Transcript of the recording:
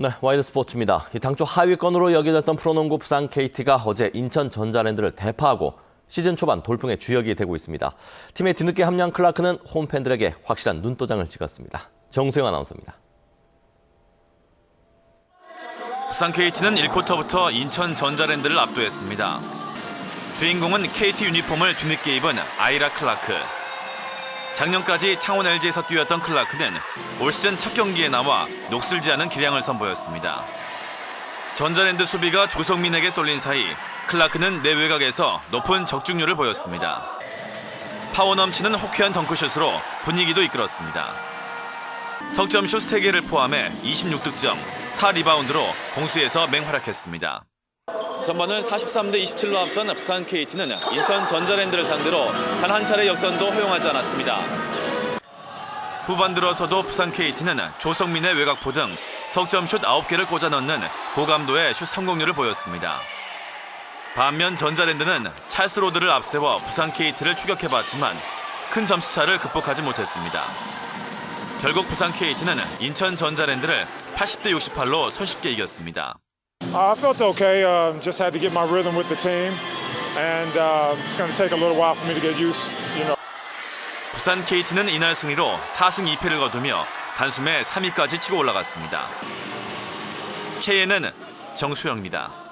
네, 와이드 스포츠입니다. 이 당초 하위권으로 여겨졌던 프로농구 부산 KT가 어제 인천 전자랜드를 대파하고 시즌 초반 돌풍의 주역이 되고 있습니다. 팀의 뒤늦게 합류한 클라크는 홈팬들에게 확실한 눈도장을 찍었습니다. 정수영 아나운서입니다. 부산 KT는 1쿼터부터 인천 전자랜드를 압도했습니다. 주인공은 KT 유니폼을 뒤늦게 입은 아이라 클라크. 작년까지 창원 LG에서 뛰었던 클라크는 올 시즌 첫 경기에 나와 녹슬지 않은 기량을 선보였습니다. 전자랜드 수비가 조성민에게 쏠린 사이 클라크는 내외곽에서 높은 적중률을 보였습니다. 파워 넘치는 호쾌한 덩크슛으로 분위기도 이끌었습니다. 석점슛 3개를 포함해 26득점, 4리바운드로 공수에서 맹활약했습니다. 전반을 43대 27로 앞선 부산 KT는 인천 전자랜드를 상대로 단 한 차례 역전도 허용하지 않았습니다. 후반 들어서도 부산 KT는 조성민의 외곽포 등 석점슛 9개를 꽂아 넣는 고감도의 슛 성공률을 보였습니다. 반면 전자랜드는 찰스 로드를 앞세워 부산 KT를 추격해봤지만 큰 점수차를 극복하지 못했습니다. 결국 부산 KT는 인천 전자랜드를 80대 68로 손쉽게 이겼습니다. Uh, I felt okay. Um, just had to get my rhythm with the team, and uh, it's going to take a little while for me to get used. You know. 부산 KT는 이날 승리로 4승 2패를 거두며 단숨에 3위까지 치고 올라갔습니다. KN은 정수영입니다.